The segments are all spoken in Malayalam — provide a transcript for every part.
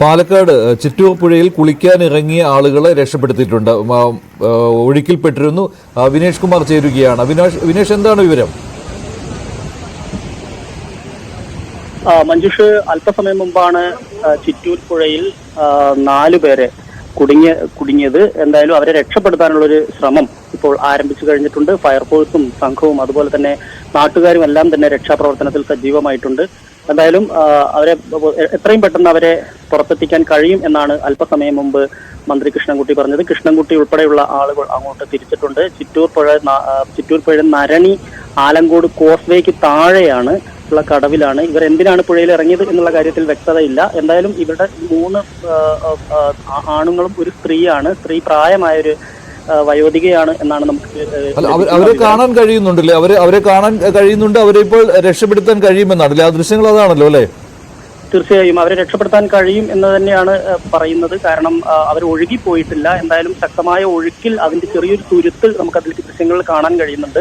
പാലക്കാട് ചിറ്റൂർ പുഴയിൽ കുളിക്കാൻ ഇറങ്ങിയ ആളുകളെ രക്ഷപ്പെടുത്തിയിട്ടുണ്ട്. ഒഴുക്കിൽപ്പെട്ടിരുന്നു. വിനേഷ് കുമാർ ചേരുകയാണ്. വിനേഷ് വിനേഷ് എന്താണ് വിവരം? മഞ്ജുഷ് അല്പസമയം മുമ്പാണ് ചിറ്റൂർ പുഴയിൽ നാല് പേരെ കുടുങ്ങിയ കുടുങ്ങിയത്. എന്തായാലും അവരെ രക്ഷപ്പെടുത്താനുള്ള ഒരു ശ്രമം ഇപ്പോൾ ആരംഭിച്ചു കഴിഞ്ഞിട്ടുണ്ട്. ഫയർഫോഴ്സും സംഘവും അതുപോലെ തന്നെ നാട്ടുകാരും എല്ലാം തന്നെ രക്ഷാപ്രവർത്തനത്തിൽ സജീവമായിട്ടുണ്ട്. എന്തായാലും അവരെ എത്രയും പെട്ടെന്ന് അവരെ പുറത്തെത്തിക്കാൻ കഴിയും എന്നാണ് അല്പസമയം മുമ്പ് മന്ത്രി കൃഷ്ണൻകുട്ടി പറഞ്ഞത്. കൃഷ്ണൻകുട്ടി ഉൾപ്പെടെയുള്ള ആളുകൾ അങ്ങോട്ട് തിരിച്ചിട്ടുണ്ട്. ചിറ്റൂർ പുഴ ചിറ്റൂർ പുഴ നരണി ആലങ്കോട് കോസ്വേക്ക് താഴെയാണ് ഉള്ള കടവിലാണ്. ഇവർ എന്തിനാണ് പുഴയിൽ ഇറങ്ങിയത് എന്നുള്ള കാര്യത്തിൽ വ്യക്തതയില്ല. എന്തായാലും ഇവരുടെ മൂന്ന് ആണുങ്ങളും ഒരു സ്ത്രീയാണ്. സ്ത്രീ പ്രായമായ ഒരു ആ, വയോധികയാണ് എന്നാണ് നമുക്ക് അവരെ കാണാൻ കഴിയുന്നുണ്ടല്ലേ? അവരെ അവരെ കാണാൻ കഴിയുന്നുണ്ട് അവരെ ഇപ്പോൾ രക്ഷപ്പെടുത്താൻ കഴിയുമെന്നാണല്ലേ ആ ദൃശ്യങ്ങൾ അതാണല്ലോ അല്ലേ? തീർച്ചയായും അവരെ രക്ഷപ്പെടുത്താൻ കഴിയും എന്ന് തന്നെയാണ് പറയുന്നത്. കാരണം അവർ ഒഴുകിപ്പോയിട്ടില്ല. എന്തായാലും ശക്തമായ ഒഴുക്കിൽ അതിന്റെ ചെറിയൊരു തുരുത്ത് നമുക്ക് അതിൽ ദൃശ്യങ്ങളിൽ കാണാൻ കഴിയുന്നുണ്ട്.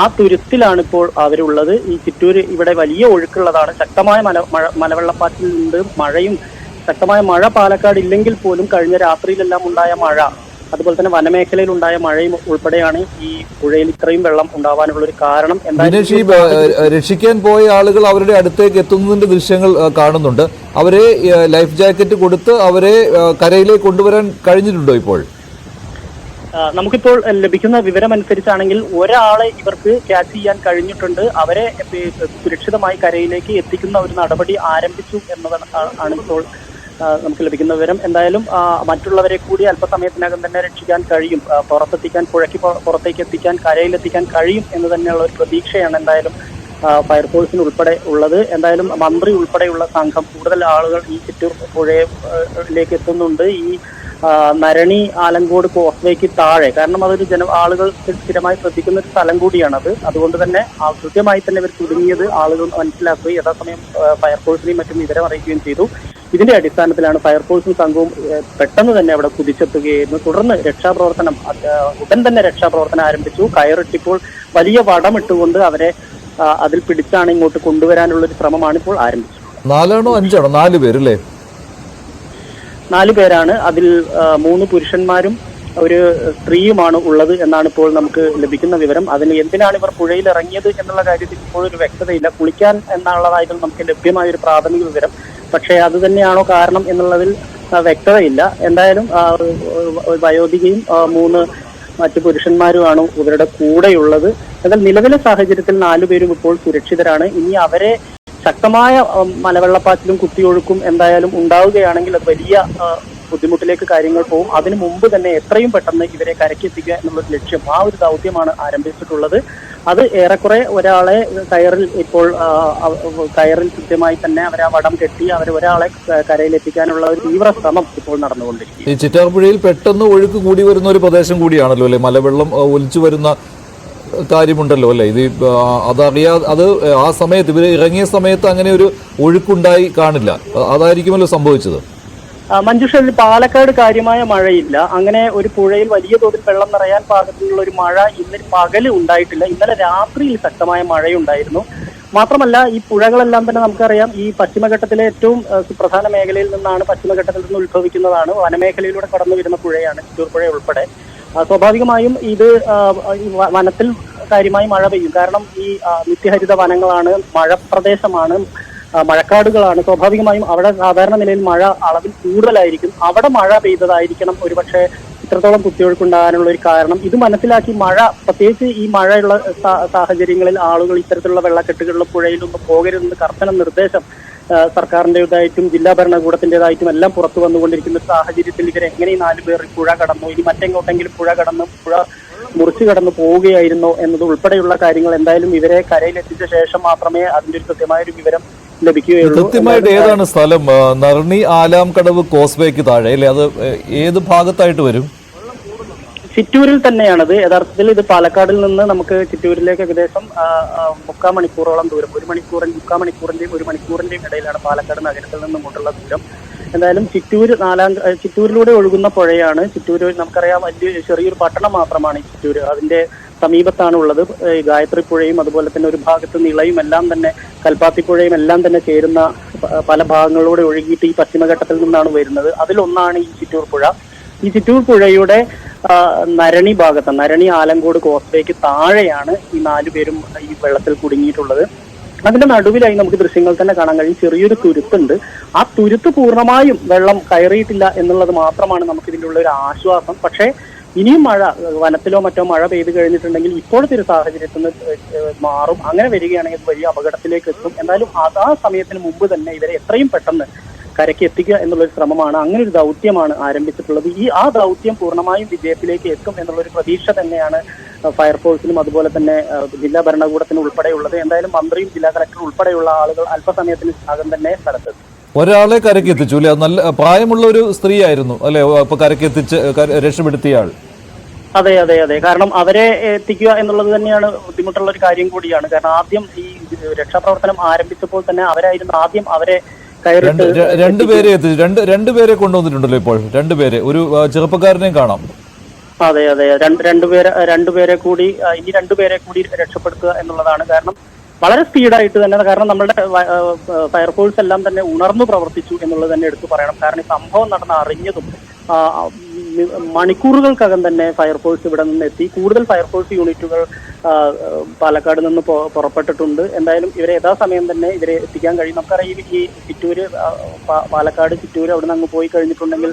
ആ തുരുത്തിലാണ് ഇപ്പോൾ അവരുള്ളത്. ഈ ചിറ്റൂര് ഇവിടെ വലിയ ഒഴുക്കുള്ളതാണ്. ശക്തമായ മല മഴ മലവെള്ളപ്പാറ്റിൽ ഉണ്ട് മഴയും ശക്തമായ മഴ പാലക്കാട് ഇല്ലെങ്കിൽ പോലും കഴിഞ്ഞ രാത്രിയിലെല്ലാം ഉണ്ടായ മഴ അതുപോലെ തന്നെ വനമേഖലയിൽ ഉണ്ടായ മഴയും ഉൾപ്പെടെയാണ് ഈ പുഴയിൽ ഇത്രയും വെള്ളം ഉണ്ടാവാനുള്ള ഒരു കാരണം. എന്തായാലും രക്ഷിക്കാൻ പോയ ആളുകൾ അവരുടെ അടുത്തേക്ക് എത്തുന്നതിന്റെ ദൃശ്യങ്ങൾ കാണുന്നുണ്ട്. അവരെ ലൈഫ് ജാക്കറ്റ് കൊടുത്ത് അവരെ കരയിലേക്ക് കൊണ്ടുവരാൻ കഴിഞ്ഞിട്ടുണ്ടോ ഇപ്പോൾ? നമുക്കിപ്പോൾ ലഭിക്കുന്ന വിവരം അനുസരിച്ചാണെങ്കിൽ ഒരാളെ ഇവർക്ക് ക്യാച്ച് ചെയ്യാൻ കഴിഞ്ഞിട്ടുണ്ട്. അവരെ സുരക്ഷിതമായി കരയിലേക്ക് എത്തിക്കുന്ന ഒരു നടപടി ആരംഭിച്ചു എന്നതാണ് ആണ് ഇപ്പോൾ നമുക്ക് ലഭിക്കുന്ന വിവരം. എന്തായാലും മറ്റുള്ളവരെ കൂടി അല്പസമയത്തിനകം തന്നെ രക്ഷിക്കാൻ കഴിയും. പുറത്തെത്തിക്കാൻ പുഴയ്ക്ക് പുറത്തേക്ക് എത്തിക്കാൻ കരയിലെത്തിക്കാൻ കഴിയും എന്ന് തന്നെയുള്ള ഒരു പ്രതീക്ഷയാണ് എന്തായാലും ഫയർഫോഴ്സിന് ഉൾപ്പെടെ ഉള്ളത്. എന്തായാലും മന്ത്രി ഉൾപ്പെടെയുള്ള സംഘം കൂടുതൽ ആളുകൾ ഈ ചിറ്റൂർ പുഴയിലേക്ക് എത്തുന്നുണ്ട്. ഈ നരണി ആലങ്കോട് കോസ്വേക്ക് താഴെ കാരണം അതൊരു ജന ആളുകൾ സ്ഥിരമായി ശ്രദ്ധിക്കുന്ന ഒരു സ്ഥലം കൂടിയാണത്. അതുകൊണ്ട് തന്നെ കൃത്യമായി തന്നെ ഇവർ കുടുങ്ങിയത് ആളുകൾ മനസ്സിലാക്കുകയും യഥാസമയം ഫയർഫോഴ്സിനെയും മറ്റും വിവരം അറിയിക്കുകയും ചെയ്തു. ഇതിന്റെ അടിസ്ഥാനത്തിലാണ് ഫയർഫോഴ്സും സംഘവും പെട്ടെന്ന് തന്നെ അവിടെ കുതിച്ചെത്തുകയായിരുന്നു. തുടർന്ന് രക്ഷാപ്രവർത്തനം ഉടൻ തന്നെ രക്ഷാപ്രവർത്തനം ആരംഭിച്ചു. കയറിട്ടിപ്പോൾ വലിയ വടമിട്ടുകൊണ്ട് അവരെ അതിൽ പിടിച്ചാണ് ഇങ്ങോട്ട് കൊണ്ടുവരാനുള്ള ഒരു ശ്രമമാണ് ഇപ്പോൾ ആരംഭിച്ചത്. നാലാണോ അഞ്ചാണോ? നാല് പേരല്ലേ? നാല് പേരാണ്. അതിൽ മൂന്ന് പുരുഷന്മാരും ഒരു സ്ത്രീയുമാണ് ഉള്ളത് എന്നാണ് ഇപ്പോൾ നമുക്ക് ലഭിക്കുന്ന വിവരം. അതിന് എന്തിനാണ് ഇവർ പുഴയിൽ ഇറങ്ങിയത് എന്നുള്ള കാര്യത്തിൽ ഇപ്പോൾ ഒരു വ്യക്തതയില്ല. കുളിക്കാൻ എന്നുള്ളതായിരുന്നു നമുക്ക് ലഭ്യമായ ഒരു പ്രാഥമിക വിവരം. പക്ഷേ അത് തന്നെയാണോ കാരണം എന്നുള്ളതിൽ വ്യക്തതയില്ല. എന്തായാലും വയോധികയും മൂന്ന് മറ്റു പുരുഷന്മാരുമാണ് ഇവരുടെ കൂടെയുള്ളത്. എന്നാൽ നിലവിലെ സാഹചര്യത്തിൽ നാലുപേരും ഇപ്പോൾ സുരക്ഷിതരാണ്. ഇനി അവരെ ശക്തമായ മലവെള്ളപ്പാച്ചിലും കുത്തിയൊഴുക്കും എന്തായാലും ഉണ്ടാവുകയാണെങ്കിൽ അത് വലിയ ബുദ്ധിമുട്ടിലേക്ക് കാര്യങ്ങൾ പോകും. അതിനു മുമ്പ് തന്നെ എത്രയും പെട്ടെന്ന് ഇവരെ കരക്കെത്തിക്കുക എന്നുള്ളൊരു ലക്ഷ്യം ആ ഒരു ദൗത്യമാണ് ആരംഭിച്ചിട്ടുള്ളത്. അത് ഏറെക്കുറെ ഒരാളെ കയറിൽ ഇപ്പോൾ കയറിൽ കൃത്യമായി തന്നെ അവരെ വടം കെട്ടി അവരെ ഒരാളെ കരയിലെത്തിക്കാനുള്ള ഒരു തീവ്ര ശ്രമം ഇപ്പോൾ നടന്നുകൊണ്ടിരിക്കും ഈ ചിറ്റാർപ്പുഴയിൽ പെട്ടെന്ന് ഒഴുക്ക് കൂടി വരുന്ന ഒരു പ്രദേശം കൂടിയാണല്ലോ അല്ലെ? മലവെള്ളം ഒലിച്ചു വരുന്ന കാര്യമുണ്ടല്ലോ അല്ലേ? ഇത് അതറിയാ അത് ആ സമയത്ത് ഇവർ ഇറങ്ങിയ സമയത്ത് അങ്ങനെ ഒരു ഒഴുക്കുണ്ടായി കാണില്ല. അതായിരിക്കുമല്ലോ സംഭവിച്ചത്. ആ, മഞ്ജുഷ പാലക്കാട് കാര്യമായ മഴയില്ല. അങ്ങനെ ഒരു പുഴയിൽ വലിയ തോതിൽ വെള്ളം നിറയാൻ പാകത്തിലുള്ള ഒരു മഴ ഇന്നലെ പകൽ ഉണ്ടായിട്ടില്ല. ഇന്നലെ രാത്രിയിൽ ശക്തമായ മഴയുണ്ടായിരുന്നു. മാത്രമല്ല ഈ പുഴകളെല്ലാം തന്നെ നമുക്കറിയാം ഈ പശ്ചിമഘട്ടത്തിലെ ഏറ്റവും സുപ്രധാന മേഖലയിൽ നിന്നാണ് പശ്ചിമഘട്ടത്തിൽ നിന്ന് ഉത്ഭവിക്കുന്നതാണ്. വനമേഖലയിലൂടെ കടന്നു വരുന്ന പുഴയാണ് ചിറ്റൂർ പുഴ ഉൾപ്പെടെ. സ്വാഭാവികമായും ഇത് വനത്തിൽ കാര്യമായി മഴ പെയ്യും. കാരണം ഈ നിത്യഹരിത വനങ്ങളാണ് മഴ പ്രദേശമാണ് മഴക്കാടുകളാണ്. സ്വാഭാവികമായും അവിടെ സാധാരണ നിലയിൽ മഴ അളവിൽ കൂടുതലായിരിക്കും. അവിടെ മഴ പെയ്തതായിരിക്കണം ഒരുപക്ഷെ ഇത്രത്തോളം കുത്തിയൊഴുക്കുണ്ടാകാനുള്ള ഒരു കാരണം. ഇത് മനസ്സിലാക്കി മഴ പ്രത്യേകിച്ച് ഈ മഴയുള്ള സാഹചര്യങ്ങളിൽ ആളുകൾ ഇത്തരത്തിലുള്ള വെള്ളക്കെട്ടുകളിലും പുഴയിലൊന്നും പോകരുതെന്ന് കർശന നിർദ്ദേശം സർക്കാരിന്റെതായിട്ടും ജില്ലാ ഭരണകൂടത്തിന്റെതായിട്ടും എല്ലാം പുറത്തു വന്നുകൊണ്ടിരിക്കുന്ന സാഹചര്യത്തിൽ ഇവർ എങ്ങനെ ഈ നാല് പേർ പുഴ കടന്നു ഇനി മറ്റെങ്ങോട്ടെങ്കിലും പുഴ കടന്ന് പുഴ മുറിച്ചു കടന്നു പോവുകയായിരുന്നോ എന്നത് ഉൾപ്പെടെയുള്ള കാര്യങ്ങൾ എന്തായാലും ഇവരെ കരയിലെത്തിച്ച ശേഷം മാത്രമേ അതിന്റെ ഒരു കൃത്യമായ ഒരു വിവരം ലഭിക്കുകയുള്ളൂ കൃത്യമായിട്ട് ഏതാണ് സ്ഥലം? നർണി ആലാം കടവ് കോസ്വേക്ക് താഴെ അല്ലേ? അത് ഏത് ഭാഗത്തായിട്ട് വരും? ചിറ്റൂരിൽ തന്നെയാണത്. യഥാർത്ഥത്തിൽ ഇത് പാലക്കാടിൽ നിന്ന് നമുക്ക് ചിറ്റൂരിലേക്ക് ഏകദേശം മുക്കാൽ മണിക്കൂറോളം ദൂരം ഒരു മണിക്കൂറിൽ മുക്കാൽ മണിക്കൂറിന്റെയും ഒരു മണിക്കൂറിന്റെയും ഇടയിലാണ് പാലക്കാട് നഗരത്തിൽ നിന്നും ഇങ്ങോട്ടുള്ള ദൂരം. എന്തായാലും ചിറ്റൂർ നാലാം ചിറ്റൂരിലൂടെ ഒഴുകുന്ന പുഴയാണ്. ചിറ്റൂർ നമുക്കറിയാം വലിയ ചെറിയൊരു പട്ടണം മാത്രമാണ് ചിറ്റൂർ അതിന്റെ സമീപത്താണ് ഉള്ളത് ഗായത്രി പുഴയും അതുപോലെ തന്നെ ഒരു ഭാഗത്ത് നിളയും എല്ലാം തന്നെ കൽപ്പാത്തി പുഴയും എല്ലാം തന്നെ ചേരുന്ന പല ഭാഗങ്ങളിലൂടെ ഒഴുകിയിട്ട് ഈ പശ്ചിമഘട്ടത്തിൽ നിന്നാണ് വരുന്നത്. അതിലൊന്നാണ് ഈ ചിറ്റൂർ പുഴ. ഈ ചിറ്റൂർ പുഴയുടെ നരണി ഭാഗത്ത് നരണി ആലങ്കോട് കോസ്വേക്ക് താഴെയാണ് ഈ നാലു പേരും ഈ വെള്ളത്തിൽ കുടുങ്ങിയിട്ടുള്ളത്. അതിന്റെ നടുവിലായി നമുക്ക് ദൃശ്യങ്ങൾ തന്നെ കാണാൻ കഴിയും. ചെറിയൊരു തുരുത്തുണ്ട്. ആ തുരുത്ത് പൂർണമായും വെള്ളം കയറിയിട്ടില്ല എന്നുള്ളത് മാത്രമാണ് നമുക്ക് ഇതിന്റെ ഉള്ള ഒരു ആശ്വാസം. പക്ഷേ ഇനിയും മഴ വനത്തിലോ മറ്റോ മഴ പെയ്തു കഴിഞ്ഞിട്ടുണ്ടെങ്കിൽ ഇപ്പോഴത്തെ ഒരു സാഹചര്യത്തിൽ നിന്ന് മാറും. അങ്ങനെ വരികയാണെങ്കിൽ വലിയ അപകടത്തിലേക്ക് എത്തും. എന്തായാലും ആ സമയത്തിന് മുമ്പ് തന്നെ ഇവരെ എത്രയും പെട്ടെന്ന് കരയ്ക്ക് എത്തിക്കുക എന്നുള്ളൊരു ശ്രമമാണ് അങ്ങനെ ഒരു ദൗത്യമാണ് ആരംഭിച്ചിട്ടുള്ളത്. ഈ ആ ദൗത്യം പൂർണമായും വിജയത്തിലേക്ക് എത്തും എന്നുള്ളൊരു പ്രതീക്ഷ തന്നെയാണ് ഫയർഫോഴ്സിനും അതുപോലെ തന്നെ ജില്ലാ ഭരണകൂടത്തിനും ഉൾപ്പെടെയുള്ളത്. എന്തായാലും മന്ത്രിയും ജില്ലാ കളക്ടറും ഉൾപ്പെടെയുള്ള ആളുകൾ അല്പസമയത്തിന് അകം തന്നെ സ്ഥലത്തെത്തും. ഒരാളെ കരയ്ക്ക് എത്തിച്ചു അല്ലെ? നല്ല പ്രായമുള്ള ഒരു സ്ത്രീ ആയിരുന്നു അല്ലെ അപ്പൊ കരയ്ക്ക് എത്തിച്ച് രക്ഷപ്പെടുത്തിയ ആൾ. അതെ അതെ അതെ. കാരണം അവരെ എത്തിക്കുക എന്നുള്ളത് തന്നെയാണ് ബുദ്ധിമുട്ടുള്ള ഒരു കാര്യം കൂടിയാണ്. കാരണം ആദ്യം ഈ രക്ഷാപ്രവർത്തനം ആരംഭിച്ചപ്പോൾ തന്നെ അവരായിരുന്നു ആദ്യം അവരെ രണ്ടുപേരെ എത്തിച്ചു രണ്ട് രണ്ടുപേരെ കൊണ്ടുവന്നിട്ടുണ്ടല്ലോ ഇപ്പോൾ. രണ്ടുപേരെ ഒരു ചെറുപ്പക്കാരനെയും കാണാം. അതെ അതെ. രണ്ട് രണ്ടുപേരെ രണ്ടുപേരെ കൂടി ഇനി രണ്ടുപേരെ കൂടി രക്ഷപ്പെടുത്തുക എന്നുള്ളതാണ് കാരണം. വളരെ സ്പീഡായിട്ട് തന്നെ കാരണം നമ്മുടെ ഫയർഫോഴ്സ് എല്ലാം തന്നെ ഉണർന്നു പ്രവർത്തിച്ചു എന്നുള്ളത് തന്നെ എടുത്തു പറയണം. കാരണം ഈ സംഭവം നടന്ന അറിഞ്ഞതും മണിക്കൂറുകൾക്കകം തന്നെ ഫയർഫോഴ്സ് ഇവിടെ നിന്ന് എത്തി കൂടുതൽ ഫയർഫോഴ്സ് യൂണിറ്റുകൾ പാലക്കാട് നിന്ന് പുറപ്പെട്ടിട്ടുണ്ട്. എന്തായാലും ഇവരെ യഥാസമയം തന്നെ ഇവരെ എത്തിക്കാൻ കഴിയും. നമുക്കറിയാം ഈ ചിറ്റൂര് പാലക്കാട് ചിറ്റൂര് അവിടെ നിന്ന് അങ്ങ് പോയി കഴിഞ്ഞിട്ടുണ്ടെങ്കിൽ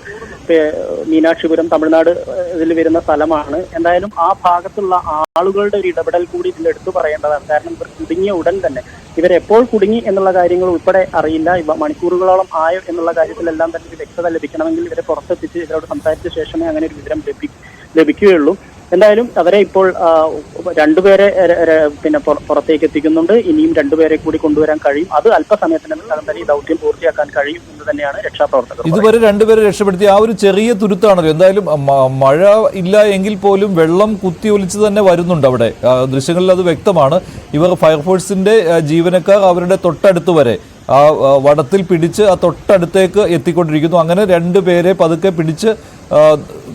മീനാക്ഷിപുരം തമിഴ്നാട് ഇതിൽ വരുന്ന സ്ഥലമാണ്. എന്തായാലും ആ ഭാഗത്തുള്ള ആളുകളുടെ ഒരു ഇടപെടൽ കൂടി ഇതിൽ എടുത്തു പറയേണ്ടതാണ്. കാരണം ഇവർ കുടുങ്ങിയ ഉടൻ തന്നെ. ഇവരെപ്പോൾ കുടുങ്ങി എന്നുള്ള കാര്യങ്ങൾ ഉൾപ്പെടെ അറിയില്ല. മണിക്കൂറുകളോളം ആയോ എന്നുള്ള കാര്യത്തിലെല്ലാം തന്നെ വ്യക്തത ലഭിക്കണമെങ്കിൽ ഇവരെ പുറത്തെത്തിച്ച് ഇവരോട് സംസാരിച്ച ശേഷമേ അങ്ങനെ ഒരു വിവരം ലഭി ലഭിക്കുകയുള്ളൂ. എന്തായാലും അവരെ ഇപ്പോൾ രണ്ടുപേരെ പിന്നെ പുറത്തേക്ക് എത്തിക്കുന്നുണ്ട്. ഇനിയും രണ്ടുപേരെ കൂടി കൊണ്ടുവരാൻ കഴിയും. അത് അല്പസമയത്തിനകം തന്നെ ഈ ദൗത്യം പൂർത്തിയാക്കാൻ കഴിയും എന്ന് തന്നെയാണ് രക്ഷാപ്രവർത്തകർ. ഇതുവരെ രണ്ടുപേരെ രക്ഷപ്പെടുത്തി ആ ഒരു ചെറിയ തുരുത്താണല്ലോ. എന്തായാലും മഴ ഇല്ല എങ്കിൽ പോലും വെള്ളം കുത്തി ഒലിച്ച് തന്നെ വരുന്നുണ്ട് അവിടെ. ദൃശ്യങ്ങളിൽ അത് വ്യക്തമാണ്. ഇവർ ഫയർഫോഴ്സിന്റെ ജീവനക്കാർ അവരുടെ തൊട്ടടുത്ത് വരെ ആ വടത്തിൽ പിടിച്ച് ആ തൊട്ടടുത്തേക്ക് എത്തിക്കൊണ്ടിരിക്കുന്നു. അങ്ങനെ രണ്ടുപേരെ പതുക്കെ പിടിച്ച്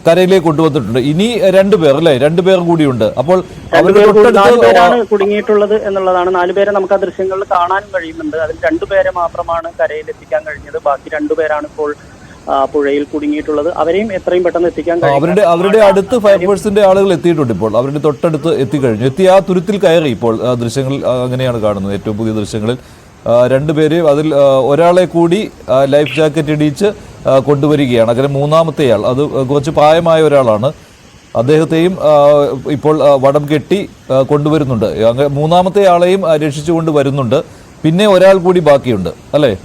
കരയിലേക്ക് കൊണ്ടുവന്നിട്ടുണ്ട്. ഇനി രണ്ടുപേർ അല്ലേ? രണ്ടുപേർ കൂടിയുണ്ട്. അപ്പോൾ അവരുടെ കുടുങ്ങിയിട്ടുള്ളത് എന്നുള്ളതാണ്. നാലുപേരെ നമുക്ക് ആ ദൃശ്യങ്ങളിൽ കാണാൻ കഴിയുന്നുണ്ട്. അതിൽ രണ്ടുപേരെ മാത്രമാണ് കരയിൽ എത്തിക്കാൻ കഴിഞ്ഞത്. ബാക്കി രണ്ടുപേരാണ് ഇപ്പോൾ പുഴയിൽ കുടുങ്ങിയിട്ടുള്ളത്. അവരെയും എത്രയും പെട്ടെന്ന് എത്തിക്കാൻ അവരുടെ അവരുടെ അടുത്ത് ഫയർഫോഴ്സിന്റെ ആളുകൾ എത്തിയിട്ടുണ്ട് ഇപ്പോൾ. അവരുടെ തൊട്ടടുത്ത് എത്തിക്കഴിഞ്ഞു. എത്തി ആ തുരുത്തിൽ കയറി ഇപ്പോൾ ദൃശ്യങ്ങൾ അങ്ങനെയാണ് കാണുന്നത് ഏറ്റവും പുതിയ ദൃശ്യങ്ങളിൽ. രണ്ടുപേര് അതിൽ ഒരാളെ കൂടി ലൈഫ് ജാക്കറ്റ് ഇടിച്ച് ആ, കൊണ്ടുവരികയാണ്. അങ്ങനെ മൂന്നാമത്തെയാൾ അത് കുറച്ച് പ്രായമായ ഒരാളാണ്. അദ്ദേഹത്തെയും ഇപ്പോൾ വടം കെട്ടി കൊണ്ടുവരുന്നുണ്ട്. അങ്ങനെ മൂന്നാമത്തെ ആളെയും രക്ഷിച്ചുകൊണ്ട് വരുന്നുണ്ട്. പിന്നെ ഒരാൾ കൂടി ബാക്കിയുണ്ട്. അല്ലേ?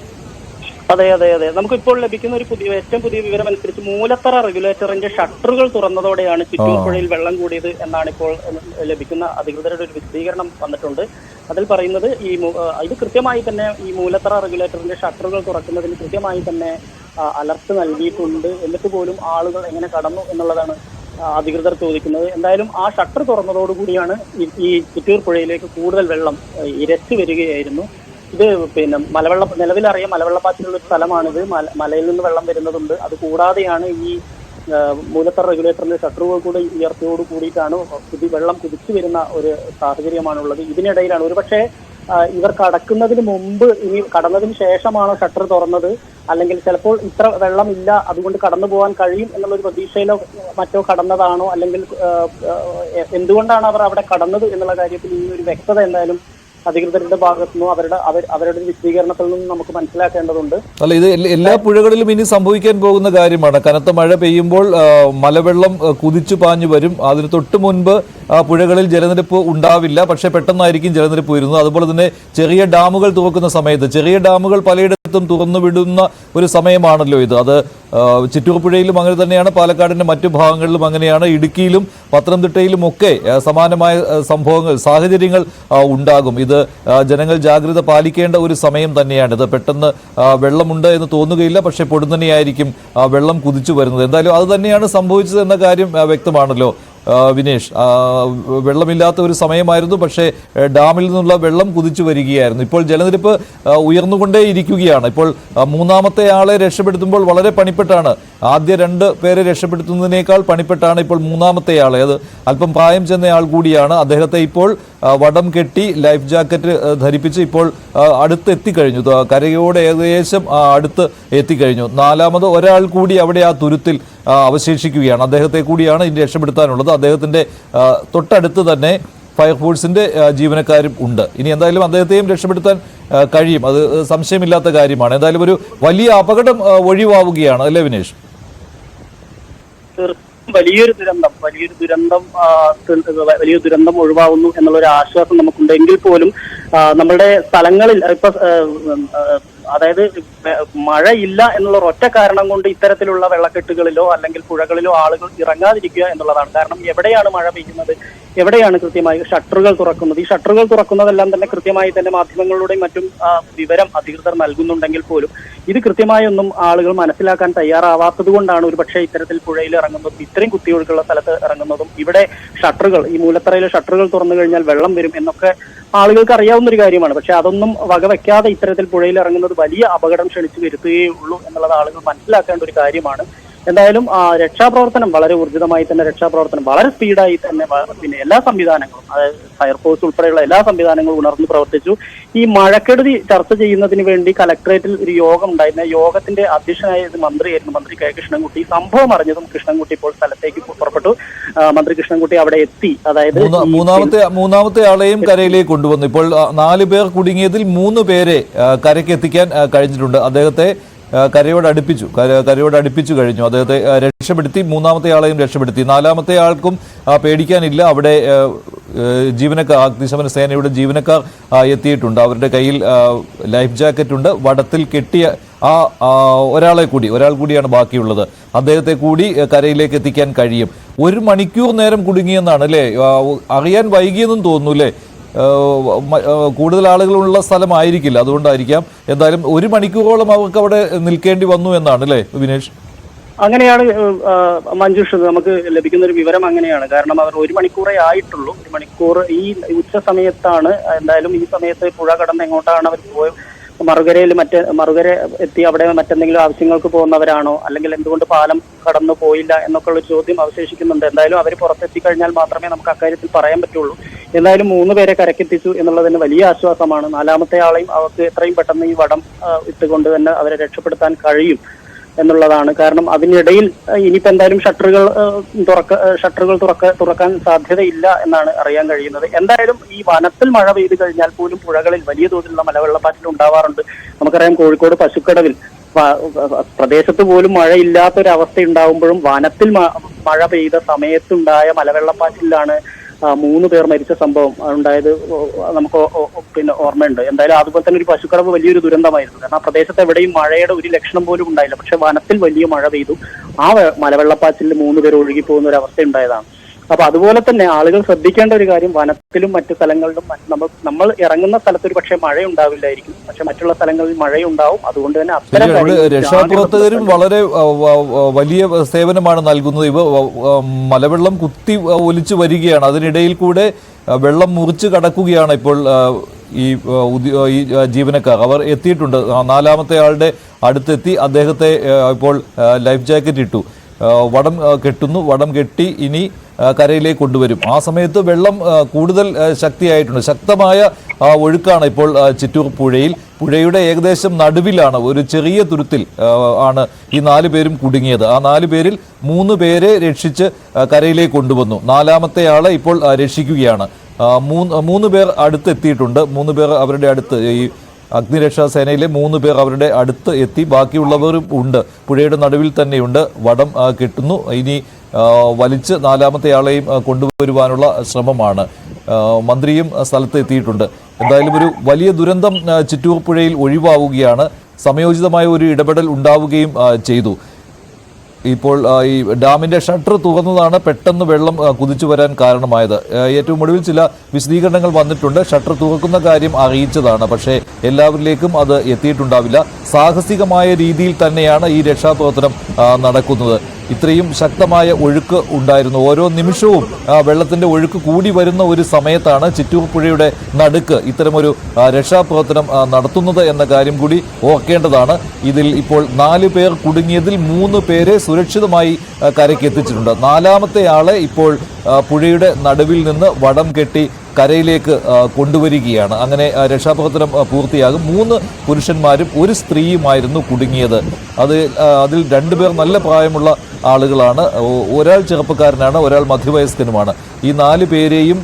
അതെ അതെ അതെ. നമുക്കിപ്പോൾ ലഭിക്കുന്ന ഒരു പുതിയ ഏറ്റവും പുതിയ വിവരം അനുസരിച്ച് മൂലത്തറ റെഗുലേറ്ററിന്റെ ഷട്ടറുകൾ തുറന്നതോടെയാണ് ചുറ്റൂർ പുഴയിൽ വെള്ളം കൂടിയത് എന്നാണ് ഇപ്പോൾ ലഭിക്കുന്ന അധികൃതരുടെ ഒരു വിശദീകരണം വന്നിട്ടുണ്ട്. അതിൽ പറയുന്നത് ഈ ഇത് കൃത്യമായി തന്നെ ഈ മൂലത്തറ റെഗുലേറ്ററിന്റെ ഷട്ടറുകൾ തുറക്കുന്നതിന് കൃത്യമായി തന്നെ അലർട്ട് നൽകിയിട്ടുണ്ട്. എന്നിട്ട് പോലും ആളുകൾ എങ്ങനെ കടന്നു എന്നുള്ളതാണ് അധികൃതർ ചോദിക്കുന്നത്. എന്തായാലും ആ ഷട്ടർ തുറന്നതോടുകൂടിയാണ് ഈ- ചിറ്റൂർ പുഴയിലേക്ക് കൂടുതൽ വെള്ളം ഇരച്ചു വരികയായിരുന്നു. ഇത് പിന്നെ മലവെള്ള നിലവിലറിയാം മലവെള്ളപ്പാച്ചിലുള്ള ഒരു സ്ഥലമാണിത്. മലയിൽ നിന്ന് വെള്ളം വരുന്നതുണ്ട്. അത് കൂടാതെയാണ് ഈ മൂലത്തറ റെഗുലേറ്ററിന്റെ ഷട്ടറുകൾ കൂടെ ഉയർത്തിയോട് കൂടിയിട്ടാണ് കുതി വെള്ളം കുതിച്ചു വരുന്ന ഒരു സാഹചര്യമാണുള്ളത്. ഇതിനിടയിലാണ് ഒരുപക്ഷെ ഇവർ കടക്കുന്നതിന് മുമ്പ് ഇനി കടന്നതിന് ശേഷമാണ് ഷട്ടർ തുറന്നത്? അല്ലെങ്കിൽ ചിലപ്പോൾ ഇത്ര വെള്ളമില്ല അതുകൊണ്ട് കടന്നു പോകാൻ കഴിയും എന്നുള്ള ഒരു പ്രതീക്ഷയിലോ മറ്റോ കടന്നതാണോ? അല്ലെങ്കിൽ എന്തുകൊണ്ടാണ് അവർ അവിടെ കടന്നത് എന്നുള്ള കാര്യത്തിൽ ഇനി ഒരു വ്യക്തത എന്തായാലും അധികൃതരുടെ ഭാഗത്തു നിന്നും അവരുടെ അവരുടെ വിശദീകരണത്തിൽ നിന്നും നമുക്ക് മനസ്സിലാക്കേണ്ടതുണ്ട്. അല്ല ഇത് എല്ലാ- പുഴകളിലും ഇനി സംഭവിക്കാൻ പോകുന്ന കാര്യമാണ്. കനത്ത മഴ പെയ്യുമ്പോൾ മലവെള്ളം കുതിച്ചു പാഞ്ഞു വരും. അതിന് തൊട്ട് മുൻപ് പുഴകളിൽ ജലനിരപ്പ് ഉണ്ടാവില്ല. പക്ഷേ പെട്ടെന്നായിരിക്കും ജലനിരപ്പ് വരുന്നത്. അതുപോലെ തന്നെ ചെറിയ ഡാമുകൾ തുറക്കുന്ന സമയത്ത് ചെറിയ ഡാമുകൾ പലയിടത്തും തുറന്നു വിടുന്ന ഒരു സമയമാണല്ലോ ഇത്. അത് ചിറ്റൂർപ്പുഴയിലും ചിറ്റൂർ അങ്ങനെ തന്നെയാണ് പാലക്കാടിന്റെ മറ്റു ഭാഗങ്ങളിലും അങ്ങനെയാണ് ഇടുക്കിയിലും പത്തനംതിട്ടയിലും ഒക്കെ സമാനമായ സംഭവങ്ങൾ സാഹചര്യങ്ങൾ ഉണ്ടാകും. ഇത് ജനങ്ങൾ ജാഗ്രത പാലിക്കേണ്ട ഒരു സമയം തന്നെയാണ് ഇത് പെട്ടെന്ന് വെള്ളമുണ്ട് എന്ന് തോന്നുകയില്ല പക്ഷേ പൊടുന്നനെയായിരിക്കും വെള്ളം കുതിച്ചു വരുന്നത്. എന്തായാലും അത് തന്നെയാണ് സംഭവിച്ചത് എന്ന കാര്യം വ്യക്തമാണല്ലോ. വിനേഷ് വെള്ളമില്ലാത്ത ഒരു സമയമായിരുന്നു പക്ഷേ ഡാമിൽ നിന്നുള്ള വെള്ളം കുതിച്ചു വരികയായിരുന്നു. ഇപ്പോൾ ജലനിരപ്പ് ഉയർന്നുകൊണ്ടേ ഇരിക്കുകയാണ്. ഇപ്പോൾ മൂന്നാമത്തെ ആളെ രക്ഷപ്പെടുത്തുമ്പോൾ വളരെ പണിപ്പെട്ടാണ്. ആദ്യ രണ്ട് പേരെ രക്ഷപ്പെടുത്തുന്നതിനേക്കാൾ പണിപ്പെട്ടാണ് ഇപ്പോൾ മൂന്നാമത്തെ ആളെ. അത് അല്പം പ്രായം ചെന്ന ആൾ കൂടിയാണ്. അദ്ദേഹത്തെ ഇപ്പോൾ വടം കെട്ടി ലൈഫ് ജാക്കറ്റ് ധരിപ്പിച്ച് ഇപ്പോൾ അടുത്ത് എത്തിക്കഴിഞ്ഞു. കരയോടെ ഏകദേശം അടുത്ത് എത്തിക്കഴിഞ്ഞു. നാലാമത് ഒരാൾ കൂടി അവിടെ ആ തുരുത്തിൽ അവശേഷിക്കുകയാണ്. അദ്ദേഹത്തെ കൂടിയാണ് ഇനി രക്ഷപ്പെടുത്താനുള്ളത്. അദ്ദേഹത്തിന്റെ തൊട്ടടുത്ത് തന്നെ ഫയർഫോഴ്സിന്റെ ജീവനക്കാരും ഉണ്ട്. ഇനി എന്തായാലും അദ്ദേഹത്തെയും രക്ഷപ്പെടുത്താൻ കഴിയും. അത് സംശയമില്ലാത്ത കാര്യമാണ്. എന്തായാലും ഒരു വലിയ അപകടം ഒഴിവാവുകയാണ്. അല്ലേ വിനേഷ്? തീർച്ചയായും. വലിയൊരു ദുരന്തം വലിയൊരു ദുരന്തം വലിയ ദുരന്തം ഒഴിവാകുന്നു എന്നുള്ള ഒരു ആശ്വാസം നമുക്കുണ്ട് എങ്കിൽ പോലും നമ്മുടെ സ്ഥലങ്ങളിൽ ഇപ്പൊ ആ, മഴ അതായത് മഴയില്ല എന്നുള്ള ഒറ്റ കാരണം കൊണ്ട് ഇത്തരത്തിലുള്ള വെള്ളക്കെട്ടുകളിലോ അല്ലെങ്കിൽ പുഴകളിലോ ആളുകൾ ഇറങ്ങാതിരിക്കുക എന്നുള്ളതാണ്. കാരണം എവിടെയാണ് മഴ പെയ്യുന്നത്? എവിടെയാണ് കൃത്യമായി ഷട്ടറുകൾ തുറക്കുന്നത്? ഈ ഷട്ടറുകൾ തുറക്കുന്നതെല്ലാം തന്നെ കൃത്യമായി തന്നെ മാധ്യമങ്ങളിലൂടെയും മറ്റും വിവരം അധികൃതർ നൽകുന്നുണ്ടെങ്കിൽ പോലും ഇത് കൃത്യമായൊന്നും ആളുകൾ മനസ്സിലാക്കാൻ തയ്യാറാവാത്തത് കൊണ്ടാണ് ഒരു പക്ഷേ ഇത്തരത്തിൽ പുഴയിൽ ഇറങ്ങുന്നതും. ഇത്രയും കുത്തിയൊഴുക്കുള്ള സ്ഥലത്ത് ഇറങ്ങുന്നതും ഇവിടെ ഷട്ടറുകൾ ഈ മൂലത്തറയിലെ ഷട്ടറുകൾ തുറന്നു കഴിഞ്ഞാൽ വെള്ളം വരും എന്നൊക്കെ ആളുകൾക്ക് അറിയാവുന്ന ഒരു കാര്യമാണ്. പക്ഷെ അതൊന്നും വകവെക്കാതെ ഇത്തരത്തിൽ പുഴയിൽ ഇറങ്ങുന്നത് വലിയ അപകടം ക്ഷണിച്ചു വരുത്തുകയേ ഉള്ളൂ എന്നുള്ളത് ആളുകൾ മനസ്സിലാക്കേണ്ട ഒരു കാര്യമാണ്. എന്തായാലും രക്ഷാപ്രവർത്തനം വളരെ ഊർജിതമായി തന്നെ രക്ഷാപ്രവർത്തനം വളരെ സ്പീഡായി തന്നെ പിന്നെ എല്ലാ സംവിധാനങ്ങളും അതായത് ഫയർഫോഴ്സ് ഉൾപ്പെടെയുള്ള എല്ലാ സംവിധാനങ്ങളും ഉണർന്നു പ്രവർത്തിച്ചു. ഈ മഴക്കെടുതി ചർച്ച ചെയ്യുന്നതിന് വേണ്ടി കലക്ടറേറ്റിൽ ഒരു യോഗം ഉണ്ടായിരുന്നു. യോഗത്തിന്റെ അധ്യക്ഷനായ ഒരു മന്ത്രിയായിരുന്നു മന്ത്രി കെ കൃഷ്ണൻകുട്ടി. സംഭവം അറിഞ്ഞതും കൃഷ്ണൻകുട്ടി ഇപ്പോൾ സ്ഥലത്തേക്ക് പുറപ്പെട്ടു. മന്ത്രി കൃഷ്ണൻകുട്ടി അവിടെ എത്തി. അതായത് മൂന്നാമത്തെ മൂന്നാമത്തെ ആളെയും കരയിലേക്ക് കൊണ്ടുവന്നു. ഇപ്പോൾ നാല് പേർ കുടുങ്ങിയതിൽ മൂന്ന് പേരെ കരയ്ക്ക് എത്തിക്കാൻ കഴിഞ്ഞിട്ടുണ്ട്. അദ്ദേഹത്തെ കരയോട് അടുപ്പിച്ചു. കര- കരയോട് അടുപ്പിച്ചു കഴിഞ്ഞു. അദ്ദേഹത്തെ രക്ഷപ്പെടുത്തി. മൂന്നാമത്തെ ആളെയും രക്ഷപ്പെടുത്തി. നാലാമത്തെ ആൾക്കും പേടിക്കാനില്ല. അവിടെ ജീവനക്കാർ അഗ്നിശമന സേനയുടെ ജീവനക്കാർ എത്തിയിട്ടുണ്ട്. അവരുടെ കയ്യിൽ ലൈഫ് ജാക്കറ്റ് ഉണ്ട് വടത്തിൽ കെട്ടിയ ആ ഒരാളെ കൂടി ഒരാൾ കൂടിയാണ് ബാക്കിയുള്ളത്. അദ്ദേഹത്തെ കൂടി കരയിലേക്ക് എത്തിക്കാൻ കഴിയും. ഒരു മണിക്കൂർ നേരം കുടുങ്ങിയെന്നാണ് അല്ലേ? അറിയാൻ വൈകിയെന്നും തോന്നുന്നു അല്ലേ? കൂടുതൽ ആളുകളുള്ള സ്ഥലമായിരിക്കില്ല. അതുകൊണ്ടായിരിക്കാം എന്തായാലും ഒരു മണിക്കൂറോളം അവർക്ക് അവിടെ നിൽക്കേണ്ടി വന്നു എന്നാണ് അല്ലേ വിനേഷ്? അങ്ങനെയാണ് മഞ്ജുഷ് നമുക്ക് ലഭിക്കുന്ന ഒരു വിവരം അങ്ങനെയാണ്. കാരണം അവർ ഒരു മണിക്കൂറേ ആയിട്ടുള്ളൂ. ഒരു മണിക്കൂർ ഈ ഉച്ച സമയത്താണ് എന്തായാലും ഈ സമയത്ത് പുഴ കടന്ന് എങ്ങോട്ടാണ് അവർ പോയത് മറുകരയിൽ മറ്റ് മറുകര എത്തി അവിടെ മറ്റെന്തെങ്കിലും ആവശ്യങ്ങൾക്ക് പോകുന്നവരാണോ? അല്ലെങ്കിൽ എന്തുകൊണ്ട് പാലം കടന്നു പോയില്ല എന്നൊക്കെ ഉള്ള ചോദ്യം അവശേഷിക്കുന്നുണ്ട്. എന്തായാലും അവർ പുറത്തെത്തി കഴിഞ്ഞാൽ മാത്രമേ നമുക്ക് അക്കാര്യത്തിൽ പറയാൻ പറ്റുള്ളൂ. എന്തായാലും മൂന്ന് പേരെ കരക്കെത്തിച്ചു എന്നുള്ളത് തന്നെ വലിയ ആശ്വാസമാണ്. നാലാമത്തെ ആളെയും അവർക്ക് എത്രയും പെട്ടെന്ന് ഈ വടം ഇട്ടുകൊണ്ട് തന്നെ അവരെ രക്ഷപ്പെടുത്താൻ കഴിയും എന്നുള്ളതാണ്. കാരണം അതിനിടയിൽ ഇനിയിപ്പോ എന്തായാലും ഷട്ടറുകൾ തുറക്ക ഷട്ടറുകൾ തുറക്ക തുറക്കാൻ സാധ്യതയില്ല എന്നാണ് അറിയാൻ കഴിയുന്നത്. എന്തായാലും ഈ വനത്തിൽ മഴ പെയ്തു കഴിഞ്ഞാൽ പോലും പുഴകളിൽ വലിയ തോതിലുള്ള മലവെള്ളപ്പാച്ചിൽ ഉണ്ടാവാറുണ്ട്. നമുക്കറിയാം കോഴിക്കോട് പശുക്കടവിൽ പ്രദേശത്ത് പോലും മഴയില്ലാത്തൊരവസ്ഥ ഉണ്ടാവുമ്പോഴും വനത്തിൽ മഴ പെയ്ത സമയത്തുണ്ടായ മലവെള്ളപ്പാച്ചിലാണ് മൂന്ന് പേർ മരിച്ച സംഭവം ഉണ്ടായത് നമുക്ക് പിന്നെ ഓർമ്മയുണ്ട്. എന്തായാലും അതുപോലെ തന്നെ ഒരു പശുക്കടവ് വലിയൊരു ദുരന്തമായിരുന്നു. കാരണം ആ പ്രദേശത്ത് എവിടെയും മഴയുടെ ഒരു ലക്ഷണം പോലും ഉണ്ടായില്ല. പക്ഷെ വനത്തിൽ വലിയ മഴ പെയ്തു. ആ മലവെള്ളപ്പാച്ചിൽ മൂന്ന് പേർ ഒഴുകി പോകുന്ന ഒരു അവസ്ഥ ഉണ്ടായതാണ് അപ്പൊ അതുപോലെ തന്നെ ആളുകൾ ശ്രദ്ധിക്കേണ്ട ഒരു കാര്യം വനത്തിലും മറ്റു സ്ഥലങ്ങളിലും നമ്മൾ നമ്മൾ ഇറങ്ങുന്ന സ്ഥലത്ത് ഒരു പക്ഷേ മഴ ഉണ്ടാവില്ലായിരിക്കും പക്ഷെ മറ്റുള്ള സ്ഥലങ്ങളിൽ മഴയുണ്ടാവും. അതുകൊണ്ട് തന്നെ അത്തരം. രക്ഷാപ്രവർത്തകരും വളരെ വലിയ സേവനമാണ് നൽകുന്നത്. ഇവ മലവെള്ളം കുത്തി ഒലിച്ചു വരികയാണ്. അതിനിടയിൽ കൂടെ വെള്ളം മുറിച്ച് കടക്കുകയാണ് ഇപ്പോൾ ഈ ഈ ജീവനക്കാർ. അവർ എത്തിയിട്ടുണ്ട്. നാലാമത്തെ ആളുടെ അടുത്തെത്തി അദ്ദേഹത്തെ ഇപ്പോൾ ലൈഫ് ജാക്കറ്റ് ഇട്ടു വടം കെട്ടുന്നു. വടം കെട്ടി ഇനി കരയിലേക്ക് കൊണ്ടുവരും. ആ സമയത്ത് വെള്ളം കൂടുതൽ ശക്തിയായിട്ടുണ്ട്. ശക്തമായ ഒഴുക്കാണ് ഇപ്പോൾ ചിറ്റൂർ പുഴയിൽ. പുഴയുടെ ഏകദേശം നടുവിലാണ് ഒരു ചെറിയ തുരുത്തിൽ ആണ് ഈ നാല് പേരും കുടുങ്ങിയത്. ആ നാല് പേരിൽ മൂന്ന് പേരെ രക്ഷിച്ച് കരയിലേക്ക് കൊണ്ടുവന്നു. നാലാമത്തെ ആളെ ഇപ്പോൾ രക്ഷിക്കുകയാണ്. മൂന്ന് മൂന്ന് പേർ അടുത്തെത്തിയിട്ടുണ്ട്. മൂന്ന് പേർ അവരുടെ അടുത്ത് ഈ അഗ്നിരക്ഷാ സേനയിലെ മൂന്ന് പേർ അവരുടെ അടുത്ത് എത്തി. ബാക്കിയുള്ളവരും ഉണ്ട്. പുഴയുടെ നടുവിൽ തന്നെയുണ്ട്. വടം കിട്ടുന്നു. ഇനി വലിച്ച് നാലാമത്തെ ആളെയും കൊണ്ടുവരുവാനുള്ള ശ്രമമാണ്. മന്ത്രിയും സ്ഥലത്ത് എത്തിയിട്ടുണ്ട്. എന്തായാലും ഒരു വലിയ ദുരന്തം ചിറ്റൂർ പുഴയിൽ ഒഴിവാവുകയാണ്. സമയോചിതമായ ഒരു ഇടപെടൽ ഉണ്ടാവുകയും ചെയ്തു. ഇപ്പോൾ ഈ ഡാമിന്റെ ഷട്ടർ തുറന്നതാണ് പെട്ടെന്ന് വെള്ളം കുതിച്ചു വരാൻ കാരണമായത്. ഏറ്റവും ഒടുവിൽ ചില വിശദീകരണങ്ങൾ വന്നിട്ടുണ്ട്. ഷട്ടർ തുറക്കുന്ന കാര്യം അറിയിച്ചതാണ്. പക്ഷേ എല്ലാവരിലേക്കും അത് എത്തിയിട്ടുണ്ടാവില്ല. സാഹസികമായ രീതിയിൽ തന്നെയാണ് ഈ രക്ഷാപ്രവർത്തനം നടക്കുന്നത്. ഇത്രയും ശക്തമായ ഒഴുക്ക് ഉണ്ടായിരുന്നു. ഓരോ നിമിഷവും ആ, വെള്ളത്തിന്റെ ഒഴുക്ക് കൂടി വരുന്ന ഒരു സമയത്താണ് ചിറ്റൂർ പുഴയുടെ നടുക്ക് ഇത്തരമൊരു രക്ഷാപ്രവർത്തനം നടത്തുന്നത് എന്ന കാര്യം കൂടി ഓർക്കേണ്ടതാണ്. ഇതിൽ ഇപ്പോൾ നാല് പേർ കുടുങ്ങിയതിൽ മൂന്ന് പേരെ സുരക്ഷിതമായി കരയ്ക്ക് എത്തിച്ചിട്ടുണ്ട്. നാലാമത്തെ ആളെ ഇപ്പോൾ പുഴയുടെ നടുവിൽ നിന്ന് വടം കെട്ടി കരയിലേക്ക് കൊണ്ടുവരികയാണ്. അങ്ങനെ രക്ഷാപ്രവർത്തനം പൂർത്തിയാകും. മൂന്ന് പുരുഷന്മാരും ഒരു സ്ത്രീയുമായിരുന്നു കുടുങ്ങിയത്. അത് അതിൽ രണ്ടുപേർ നല്ല പ്രായമുള്ള ആളുകളാണ്. ഒരാൾ ചെറുപ്പക്കാരനാണ് ഒരാൾ മധ്യവയസ്കനുമാണ്. ഈ നാല് പേരെയും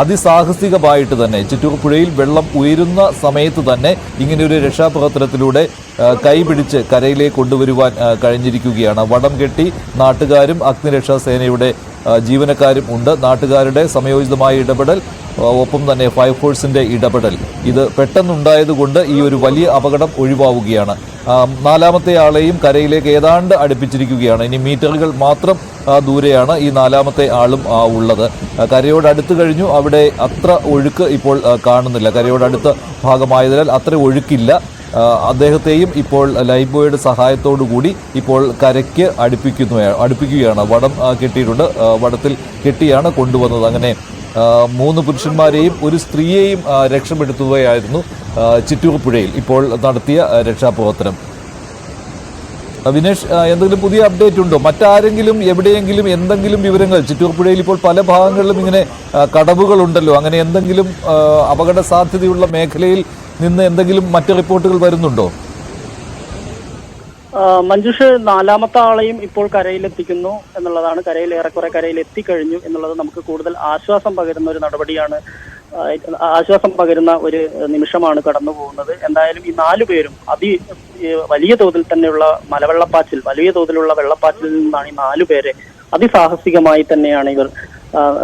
അതിസാഹസികമായിട്ട് തന്നെ ചിറ്റൂർ പുഴയിൽ വെള്ളം ഉയരുന്ന സമയത്ത് തന്നെ ഇങ്ങനെയൊരു രക്ഷാപ്രവർത്തനത്തിലൂടെ കൈപിടിച്ച് കരയിലേക്ക് കൊണ്ടുവരുവാൻ കഴിഞ്ഞിരിക്കുകയാണ്. വടം കെട്ടി നാട്ടുകാരും അഗ്നിരക്ഷാ സേനയുടെ ആ, ജീവനക്കാരും ഉണ്ട്. നാട്ടുകാരുടെ സമയോചിതമായ ഇടപെടൽ ഒപ്പം തന്നെ ഫയർഫോഴ്സിന്റെ ഇടപെടൽ. ഇത് പെട്ടെന്നുണ്ടായതുകൊണ്ട് ഈ ഒരു വലിയ അപകടം ഒഴിവാവുകയാണ്. നാലാമത്തെ ആളെയും കരയിലേക്ക് ഏതാണ്ട് അടുപ്പിച്ചിരിക്കുകയാണ്. ഇനി മീറ്ററുകൾ മാത്രം ദൂരെയാണ് ഈ നാലാമത്തെ ആളും ഉള്ളത്. കരയോട് അടുത്ത് കഴിഞ്ഞു. അവിടെ അത്ര ഒഴുക്ക് ഇപ്പോൾ കാണുന്നില്ല. കരയോട് അടുത്ത ഭാഗമായതിനാൽ അത്ര ഒഴുക്കില്ല. അദ്ദേഹത്തെയും ഇപ്പോൾ ലൈഫ് ബോയുടെ സഹായത്തോടു കൂടി ഇപ്പോൾ കരയ്ക്ക് അടുപ്പിക്കുന്നു അടുപ്പിക്കുകയാണ്. വടം കെട്ടിയിട്ടുണ്ട്. വടത്തിൽ കെട്ടിയാണ് കൊണ്ടുവന്നത്. അങ്ങനെ മൂന്ന് പുരുഷന്മാരെയും ഒരു സ്ത്രീയെയും രക്ഷപ്പെടുത്തുകയായിരുന്നു ചിറ്റൂർപ്പുഴയിൽ ചിറ്റൂർ പുഴയിൽ ഇപ്പോൾ നടത്തിയ രക്ഷാപ്രവർത്തനം. വിനേഷ് എന്തെങ്കിലും പുതിയ അപ്ഡേറ്റ് ഉണ്ടോ? മറ്റാരെങ്കിലും എവിടെയെങ്കിലും എന്തെങ്കിലും വിവരങ്ങൾ? ചിറ്റൂർപുഴയിൽ ഇപ്പോൾ പല ഭാഗങ്ങളിലും ഇങ്ങനെ കടവുകളുണ്ടല്ലോ. അങ്ങനെ എന്തെങ്കിലും അപകട സാധ്യതയുള്ള മേഖലയിൽ നിന്ന് എന്തെങ്കിലും മറ്റ് റിപ്പോർട്ടുകൾ വരുന്നുണ്ടോ? മഞ്ജുഷ് നാലാമത്തെ ആളെയും ഇപ്പോൾ കരയിലെത്തിക്കുന്നു എന്നുള്ളതാണ്. കരയിൽ ഏറെക്കുറെ കരയിൽ എത്തിക്കഴിഞ്ഞു എന്നുള്ളത് നമുക്ക് കൂടുതൽ ആശ്വാസം പകരുന്ന ഒരു നടപടിയാണ് ആശ്വാസം പകരുന്ന ഒരു നിമിഷമാണ് കടന്നു പോകുന്നത് എന്തായാലും ഈ നാലു പേരും അതി വലിയ തോതിൽ തന്നെയുള്ള മലവെള്ളപ്പാച്ചിൽ വലിയ തോതിലുള്ള വെള്ളപ്പാച്ചിലിൽ നിന്നാണ് ഈ നാലു പേരെ അതിസാഹസികമായി തന്നെയാണ് ഇവർ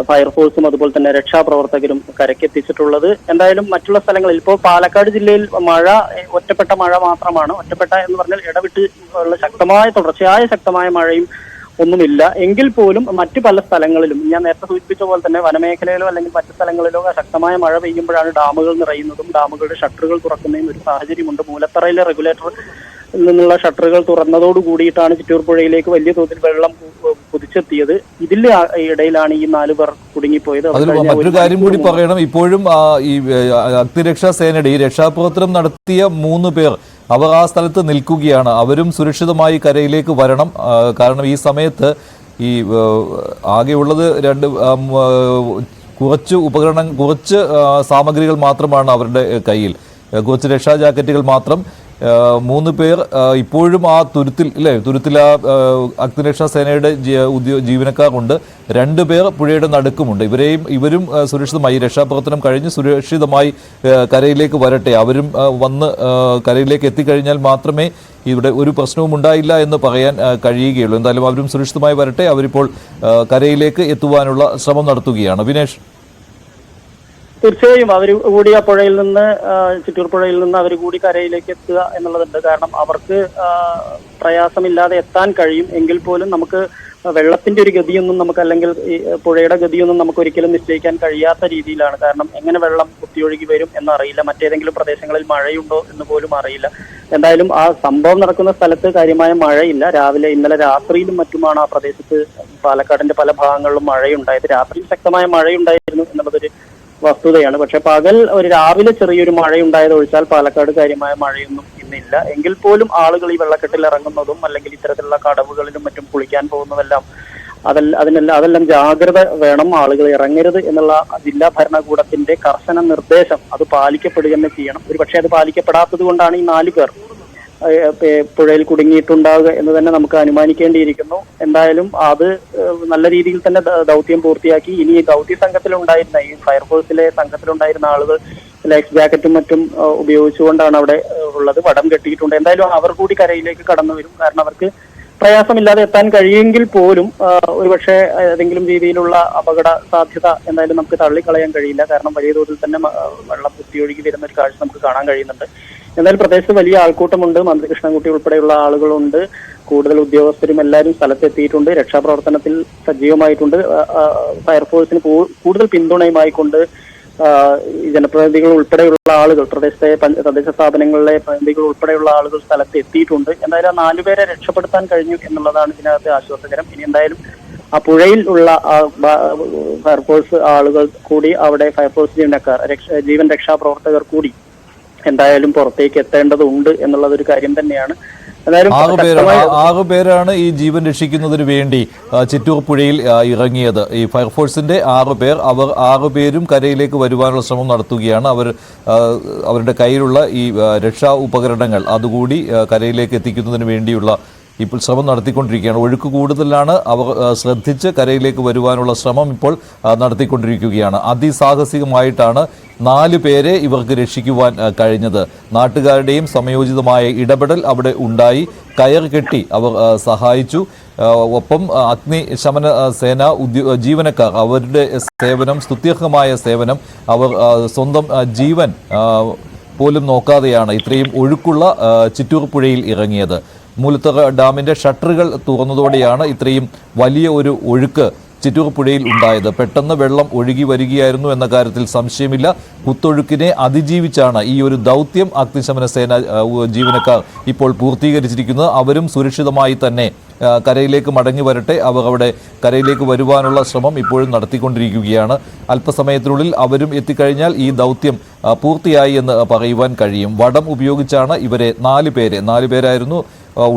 ഫയർഫോഴ്സും അതുപോലെ തന്നെ രക്ഷാപ്രവർത്തകരും കരക്കെത്തിച്ചിട്ടുള്ളത് എന്തായാലും മറ്റുള്ള സ്ഥലങ്ങളിൽ ഇപ്പോൾ പാലക്കാട് ജില്ലയിൽ മഴ ഒറ്റപ്പെട്ട മഴ മാത്രമാണ്. ഒറ്റപ്പെട്ട എന്ന് പറഞ്ഞാൽ ഇടവിട്ട് ഉള്ള ശക്തമായ തുടർച്ചയായ ശക്തമായ മഴയും ഒന്നുമില്ല എങ്കിൽ പോലും മറ്റു പല സ്ഥലങ്ങളിലും ഞാൻ നേരത്തെ സൂചിപ്പിച്ച പോലെ തന്നെ വനമേഖലയിലോ അല്ലെങ്കിൽ മറ്റു സ്ഥലങ്ങളിലോ ശക്തമായ മഴ പെയ്യുമ്പോഴാണ് ഡാമുകൾ നിറയുന്നതും ഡാമുകളുടെ ഷട്ടറുകൾ തുറക്കുന്നതും ഒരു സാഹചര്യമുണ്ട് മൂലത്തറയിലെ റെഗുലേറ്റർ നിന്നുള്ള ഷട്ടറുകൾ തുറന്നതോട് കൂടിയിട്ടാണ് ചിറ്റൂർ പുഴയിലേക്ക് വലിയ തോതിൽ വെള്ളം കുതിച്ചെത്തിയത് ഇതിന്റെ ഇടയിലാണ് ഈ നാല് പേർ കുടുങ്ങിപ്പോയത് മറ്റൊരു കാര്യം കൂടി പറയണം ഇപ്പോഴും ഈ അഗ്നിരക്ഷാ സേനയുടെ ഈ രക്ഷാപ്രവർത്തനം നടത്തിയ മൂന്ന് പേർ അവർ ആ സ്ഥലത്ത് നിൽക്കുകയാണ്. അവരും സുരക്ഷിതമായി കരയിലേക്ക് വരണം. കാരണം ഈ സമയത്ത് ഈ ആകെയുള്ളത് രണ്ട് കുറച്ച് ഉപകരണം കുറച്ച് സാമഗ്രികൾ മാത്രമാണ് അവരുടെ കയ്യിൽ. ഏ, കുറച്ച് രക്ഷാ ജാക്കറ്റുകൾ മാത്രം. മൂന്ന് പേർ ഇപ്പോഴും ആ തുരുത്തിൽ ഇല്ലേ തുരുത്തിൽ ആ അഗ്നിരക്ഷാ സേനയുടെ ജീവനക്കാരുണ്ട് രണ്ട് പേർ പുഴയുടെ നടുക്കുമുണ്ട്. ഇവരെയും ഇവരും സുരക്ഷിതമായി രക്ഷാപ്രവർത്തനം കഴിഞ്ഞ് സുരക്ഷിതമായി കരയിലേക്ക് വരട്ടെ. അവരും വന്ന് കരയിലേക്ക് എത്തിക്കഴിഞ്ഞാൽ മാത്രമേ ഇവിടെ ഒരു പ്രശ്നവും ഉണ്ടായില്ല എന്ന് പറയാൻ കഴിയുകയുള്ളൂ. എന്തായാലും അവരും സുരക്ഷിതമായി വരട്ടെ. അവരിപ്പോൾ കരയിലേക്ക് എത്തുവാനുള്ള ശ്രമം നടത്തുകയാണ്. വിനേഷ്. തീർച്ചയായും അവർ കൂടി ആ പുഴയിൽ നിന്ന് ചിറ്റൂർ പുഴയിൽ നിന്ന് അവർ കൂടി കരയിലേക്ക് എത്തുക എന്നുള്ളതുണ്ട്. കാരണം അവർക്ക് പ്രയാസമില്ലാതെ എത്താൻ കഴിയും. എങ്കിൽ പോലും നമുക്ക് വെള്ളത്തിന്റെ ഒരു ഗതിയൊന്നും നമുക്ക് അല്ലെങ്കിൽ പുഴയുടെ ഗതിയൊന്നും നമുക്ക് ഒരിക്കലും നിശ്ചയിക്കാൻ കഴിയാത്ത രീതിയിലാണ്. കാരണം എങ്ങനെ വെള്ളം കുത്തിയൊഴുകി വരും എന്നറിയില്ല. മറ്റേതെങ്കിലും പ്രദേശങ്ങളിൽ മഴയുണ്ടോ എന്ന് പോലും അറിയില്ല. എന്തായാലും ആ സംഭവം നടക്കുന്ന സ്ഥലത്ത് കാര്യമായ മഴയില്ല. രാവിലെ ഇന്നലെ രാത്രിയിലും മറ്റുമാണ് ആ പ്രദേശത്ത് പാലക്കാടിന്റെ പല ഭാഗങ്ങളിലും മഴയുണ്ടായത്. രാത്രിയിൽ ശക്തമായ മഴയുണ്ടായിരുന്നു എന്നുള്ളതൊരു വസ്തുതയാണ്. പക്ഷെ പകൽ ഒരു രാവിലെ ചെറിയൊരു മഴയുണ്ടായത് ഒഴിച്ചാൽ പാലക്കാട് കാര്യമായ മഴയൊന്നും ഇന്നില്ല. എങ്കിൽ പോലും ആളുകൾ ഈ വെള്ളക്കെട്ടിൽ ഇറങ്ങുന്നതും അല്ലെങ്കിൽ ഇത്തരത്തിലുള്ള കടവുകളിലും മറ്റും കുളിക്കാൻ പോകുന്നതെല്ലാം അതല്ല അതിനെല്ലാം അതെല്ലാം ജാഗ്രത വേണം ആളുകൾ ഇറങ്ങരുത് എന്നുള്ള ജില്ലാ ഭരണകൂടത്തിന്റെ കർശന നിർദ്ദേശം. അത് പാലിക്കപ്പെടുക തന്നെ ചെയ്യണം. ഒരു പക്ഷേ അത് പാലിക്കപ്പെടാത്തത് കൊണ്ടാണ് ഈ നാല് പേർ പുഴയിൽ കുടുങ്ങിയിട്ടുണ്ടാവുക എന്ന് തന്നെ നമുക്ക് അനുമാനിക്കേണ്ടിയിരിക്കുന്നു. എന്തായാലും അത് നല്ല രീതിയിൽ തന്നെ ദൗത്യം പൂർത്തിയാക്കി. ഇനി ഈ ദൗത്യ സംഘത്തിലുണ്ടായിരുന്ന ഈ ഫയർഫോഴ്സിലെ സംഘത്തിലുണ്ടായിരുന്ന ആളുകൾ ലൈഫ് ജാക്കറ്റും മറ്റും ഉപയോഗിച്ചുകൊണ്ടാണ് അവിടെ ഉള്ളത്. വടം കെട്ടിയിട്ടുണ്ട്. എന്തായാലും അവർ കൂടി കരയിലേക്ക് കടന്നു വരും. കാരണം അവർക്ക് പ്രയാസമില്ലാതെ എത്താൻ കഴിയുമെങ്കിൽ പോലും ഒരുപക്ഷെ ഏതെങ്കിലും രീതിയിലുള്ള അപകട സാധ്യത എന്തായാലും നമുക്ക് തള്ളിക്കളയാൻ കഴിയില്ല. കാരണം വലിയ തോതിൽ തന്നെ വെള്ളം കുത്തിയൊഴുകി വരുന്ന ഒരു കാഴ്ച നമുക്ക് കാണാൻ കഴിയുന്നുണ്ട്. എന്നാൽ പ്രദേശത്ത് വലിയ ആൾക്കൂട്ടമുണ്ട്. മന്ത്രി കൃഷ്ണൻകുട്ടി ഉൾപ്പെടെയുള്ള ആളുകളുണ്ട്. കൂടുതൽ ഉദ്യോഗസ്ഥരും എല്ലാവരും സ്ഥലത്തെത്തിയിട്ടുണ്ട്. രക്ഷാപ്രവർത്തനത്തിൽ സജീവമായിട്ടുണ്ട്. ഫയർഫോഴ്സിന് കൂടുതൽ പിന്തുണയുമായിക്കൊണ്ട് ജനപ്രതിനിധികൾ ഉൾപ്പെടെയുള്ള ആളുകൾ പ്രദേശത്തെ തദ്ദേശ സ്ഥാപനങ്ങളിലെ പ്രതിനിധികൾ ഉൾപ്പെടെയുള്ള ആളുകൾ സ്ഥലത്ത് എത്തിയിട്ടുണ്ട് എന്തായാലും ആ നാലുപേരെ രക്ഷപ്പെടുത്താൻ കഴിഞ്ഞു എന്നുള്ളതാണ് ഇതിനകത്ത് ആശ്വാസകരം. ഇനി എന്തായാലും ആ പുഴയിൽ ഉള്ള ഫയർഫോഴ്സ് ആളുകൾ കൂടി അവിടെ ഫയർഫോഴ്സ് ജീവനക്കാർ ജീവൻ രക്ഷാ പ്രവർത്തകർ കൂടി എന്തായാലും പുറത്തേക്ക് എത്തേണ്ടതുണ്ട് എന്നുള്ളത് ഒരു കാര്യം തന്നെയാണ്. ആറു പേരാണ് ആറു പേരാണ് ഈ ജീവൻ രക്ഷിക്കുന്നതിന് വേണ്ടി ചിറ്റൂർ പുഴയിൽ ഇറങ്ങിയത്. ഈ ഫയർഫോഴ്സിന്റെ ആറു പേർ അവർ ആറു പേരും കരയിലേക്ക് വരുവാനുള്ള ശ്രമം നടത്തുകയാണ്. അവർ അവരുടെ കയ്യിലുള്ള ഈ രക്ഷാ ഉപകരണങ്ങൾ അതുകൂടി കരയിലേക്ക് എത്തിക്കുന്നതിന് വേണ്ടിയുള്ള ഇപ്പോൾ ശ്രമം നടത്തിക്കൊണ്ടിരിക്കുകയാണ്. ഒഴുക്ക് കൂടുതലാണ്. അവ ശ്രദ്ധിച്ച് കരയിലേക്ക് വരുവാനുള്ള ശ്രമം ഇപ്പോൾ നടത്തിക്കൊണ്ടിരിക്കുകയാണ്. അതിസാഹസികമായിട്ടാണ് നാല് പേരെ ഇവർക്ക് രക്ഷിക്കുവാൻ കഴിഞ്ഞത്. നാട്ടുകാരുടെയും സമയോചിതമായ ഇടപെടൽ അവിടെ ഉണ്ടായി. കയർ കെട്ടി അവർ സഹായിച്ചു. ഒപ്പം അഗ്നിശമന സേന ഉദ്യോ ജീവനക്കാർ അവരുടെ സേവനം സ്തുത്യർഹമായ സേവനം അവർ സ്വന്തം ജീവൻ പോലും നോക്കാതെയാണ് ഇത്രയും ഒഴുക്കുള്ള ചിറ്റൂർപ്പുഴയിൽ ചിറ്റൂർ പുഴയിൽ ഇറങ്ങിയത്. മൂലത്തറ ഡാമിന്റെ ഷട്ടറുകൾ തുറന്നതോടെയാണ് ഇത്രയും വലിയ ഒരു ഒഴുക്ക് ചിറ്റൂർ പുഴയിൽ ഉണ്ടായത്. പെട്ടെന്ന് വെള്ളം ഒഴുകി വരികയായിരുന്നു എന്ന കാര്യത്തിൽ സംശയമില്ല. കുത്തൊഴുക്കിനെ അതിജീവിച്ചാണ് ഈ ഒരു ദൗത്യം അഗ്നിശമന സേന ജീവനക്കാർ ഇപ്പോൾ പൂർത്തീകരിച്ചിരിക്കുന്നത്. അവരും സുരക്ഷിതമായി തന്നെ കരയിലേക്ക് മടങ്ങി വരട്ടെ. അവർ അവിടെ കരയിലേക്ക് വരുവാനുള്ള ശ്രമം ഇപ്പോഴും നടത്തിക്കൊണ്ടിരിക്കുകയാണ്. അല്പസമയത്തിനുള്ളിൽ അവരും എത്തിക്കഴിഞ്ഞാൽ ഈ ദൗത്യം പൂർത്തിയായി എന്ന് പറയുവാൻ കഴിയും. വടം ഉപയോഗിച്ചാണ് ഇവരെ നാല് പേരെ നാല് പേരായിരുന്നു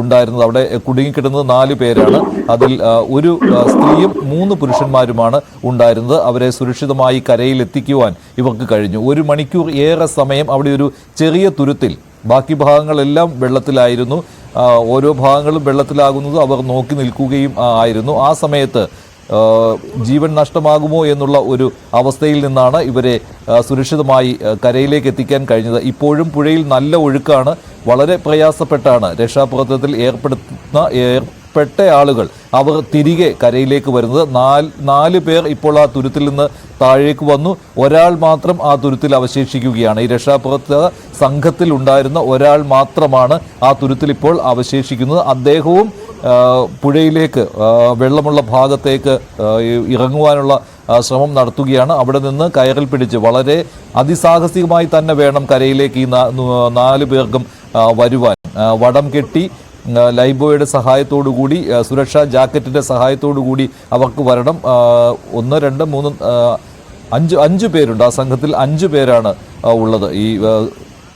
ഉണ്ടായിരുന്നത്. അവിടെ കുടുങ്ങിക്കിടന്നത് നാല് പേരാണ്. അതിൽ ഒരു സ്ത്രീയും മൂന്ന് പുരുഷന്മാരുമാണ് ഉണ്ടായിരുന്നത്. അവരെ സുരക്ഷിതമായി കരയിൽ എത്തിക്കുവാൻ ഇവർക്ക് കഴിഞ്ഞു. ഒരു മണിക്കൂർ ഏറെ സമയം അവിടെ ഒരു ചെറിയ തുരുത്തിൽ ബാക്കി ഭാഗങ്ങളെല്ലാം വെള്ളത്തിലായിരുന്നു. ഓരോ ഭാഗങ്ങളും വെള്ളത്തിലാകുന്നത് അവർ നോക്കി നിൽക്കുകയും ആയിരുന്നു. ആ സമയത്ത് ജീവൻ നഷ്ടമാകുമോ എന്നുള്ള ഒരു അവസ്ഥയിൽ നിന്നാണ് ഇവരെ സുരക്ഷിതമായി കരയിലേക്ക് എത്തിക്കാൻ കഴിഞ്ഞത്. ഇപ്പോഴും പുഴയിൽ നല്ല ഒഴുക്കാണ്. വളരെ പ്രയാസപ്പെട്ടാണ് രക്ഷാപ്രവർത്തനത്തിൽ ഏർപ്പെടുത്തുന്ന ഏർപ്പെട്ട ആളുകൾ. അവർ തിരികെ കരയിലേക്ക് വരുന്നത്. നാല് നാല് പേർ ഇപ്പോൾ ആ തുരുത്തിൽ നിന്ന് താഴേക്ക് വന്നു. ഒരാൾ മാത്രം ആ തുരുത്തിൽ അവശേഷിക്കുകയാണ്. ഈ രക്ഷാപ്രവർത്തക സംഘത്തിൽ ഉണ്ടായിരുന്ന ഒരാൾ മാത്രമാണ് ആ തുരുത്തിൽ ഇപ്പോൾ അവശേഷിക്കുന്നത്. അദ്ദേഹവും പുഴയിലേക്ക് വെള്ളമുള്ള ഭാഗത്തേക്ക് ഇറങ്ങുവാനുള്ള ശ്രമം നടത്തുകയാണ്. അവിടെ നിന്ന് കയറിൽ പിടിച്ച് വളരെ അതിസാഹസികമായി തന്നെ വേണം കരയിലേക്ക് ഈ നാല് പേർക്കും വരുവാൻ. വടം കെട്ടി ലൈബോയുടെ സഹായത്തോടു കൂടി സുരക്ഷാ ജാക്കറ്റിന്റെ സഹായത്തോടു കൂടി അവർക്ക് വരണം. ഒന്ന് രണ്ട് മൂന്ന് അഞ്ച് അഞ്ച് പേരുണ്ട്. ആ സംഘത്തിൽ അഞ്ച് പേരാണ് ഉള്ളത്. ഈ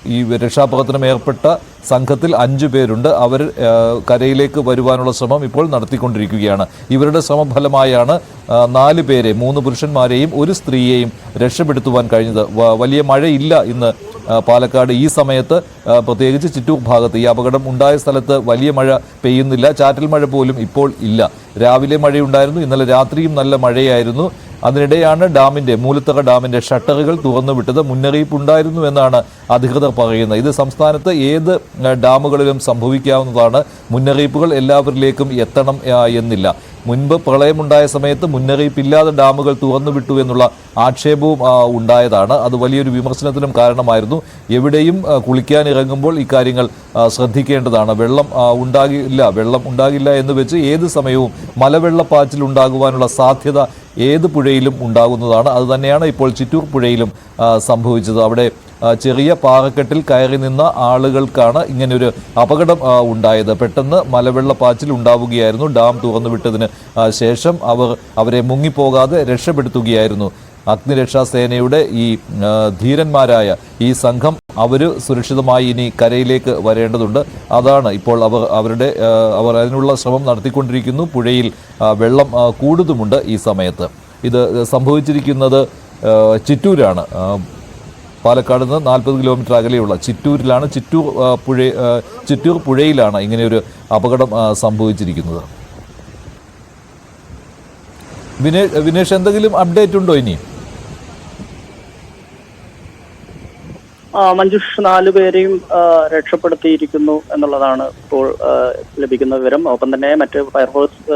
ഈ രക്ഷാപ്രവർത്തനം ഏർപ്പെട്ട സംഘത്തിൽ അഞ്ചു പേരുണ്ട്. അവർ കരയിലേക്ക് വരുവാനുള്ള ശ്രമം ഇപ്പോൾ നടത്തിക്കൊണ്ടിരിക്കുകയാണ്. ഇവരുടെ ശ്രമഫലമായാണ് നാല് പേരെ മൂന്ന് പുരുഷന്മാരെയും ഒരു സ്ത്രീയെയും രക്ഷപ്പെടുത്തുവാൻ കഴിഞ്ഞത്. വലിയ മഴയില്ല ഇന്ന് പാലക്കാട്. ഈ സമയത്ത് പ്രത്യേകിച്ച് ചിറ്റൂർ ഭാഗത്ത് ഈ അപകടം ഉണ്ടായ സ്ഥലത്ത് വലിയ മഴ പെയ്യുന്നില്ല. ചാറ്റൽ മഴ പോലും ഇപ്പോൾ ഇല്ല. രാവിലെ മഴയുണ്ടായിരുന്നു ഇന്നലെ രാത്രിയും നല്ല മഴയായിരുന്നു. അതിനിടെയാണ് ഡാമിന്റെ മൂലത്തറ ഡാമിന്റെ ഷട്ടറുകൾ തുറന്നുവിട്ടത്. മുന്നറിയിപ്പ് ഉണ്ടായിരുന്നു എന്നാണ് അധികൃതർ പറയുന്നത്. ഇത് സംസ്ഥാനത്ത് ഏത് ഡാമുകളിലും സംഭവിക്കാവുന്നതാണ്. മുന്നറിയിപ്പുകൾ എല്ലാവരിലേക്കും എത്തണം എന്നില്ല. മുൻപ് പ്രളയമുണ്ടായ സമയത്ത് മുന്നറിയിപ്പില്ലാതെ ഡാമുകൾ തുറന്നുവിട്ടു എന്നുള്ള ആക്ഷേപവും ഉണ്ടായതാണ്. അത് വലിയൊരു വിമർശനത്തിനും കാരണമായിരുന്നു. എവിടെയും കുളിക്കാൻ ഇറങ്ങുമ്പോൾ ഇക്കാര്യങ്ങൾ ശ്രദ്ധിക്കേണ്ടതാണ്. വെള്ളം ഉണ്ടാകില്ല വെള്ളം ഉണ്ടാകില്ല എന്ന് വെച്ച് ഏത് സമയവും മലവെള്ളപ്പാച്ചിൽ ഉണ്ടാകുവാനുള്ള സാധ്യത ഏത് പുഴയിലും ഉണ്ടാകുന്നതാണ്. അതുതന്നെയാണ് ഇപ്പോൾ ചിറ്റൂർ പുഴയിലും സംഭവിച്ചത്. അവിടെ ചെറിയ പാറക്കെട്ടിൽ കയറി നിന്ന ആളുകൾക്കാണ് ഇങ്ങനൊരു അപകടം ഉണ്ടായത്. പെട്ടെന്ന് മലവെള്ളപ്പാച്ചിൽ ഉണ്ടാവുകയായിരുന്നു. ഡാം തുറന്നുവിട്ടതിന് ശേഷം അവർ അവരെ മുങ്ങിപ്പോകാതെ രക്ഷപ്പെടുത്തുകയായിരുന്നു. അഗ്നിരക്ഷാ സേനയുടെ ഈ ധീരന്മാരായ ഈ സംഘം അവർ സുരക്ഷിതമായി ഇനി കരയിലേക്ക് വരേണ്ടതുണ്ട്. അതാണ് ഇപ്പോൾ അവർ അവരുടെ അവർ അതിനുള്ള ശ്രമം നടത്തിക്കൊണ്ടിരിക്കുന്നു. പുഴയിൽ വെള്ളം കൂടുതുമുണ്ട് ഈ സമയത്ത്. ഇത് സംഭവിച്ചിരിക്കുന്നത് ചിറ്റൂരാണ്. പാലക്കാട് നിന്ന് നാൽപ്പത് കിലോമീറ്റർ അകലെയുള്ള ചിറ്റൂരിലാണ് ചിറ്റൂർ പുഴ ചിറ്റൂർ പുഴയിലാണ് ഇങ്ങനെയൊരു അപകടം സംഭവിച്ചിരിക്കുന്നത്. വിനേഷ് വിനേഷ് എന്തെങ്കിലും അപ്ഡേറ്റ് ഉണ്ടോ ഇനി? ആ, മഞ്ജുഷ് നാലുപേരെയും പേരെയും രക്ഷപ്പെടുത്തിയിരിക്കുന്നു എന്നുള്ളതാണ് ഇപ്പോൾ ലഭിക്കുന്ന വിവരം. ഒപ്പം തന്നെ മറ്റ് ഫയർഫോഴ്സ്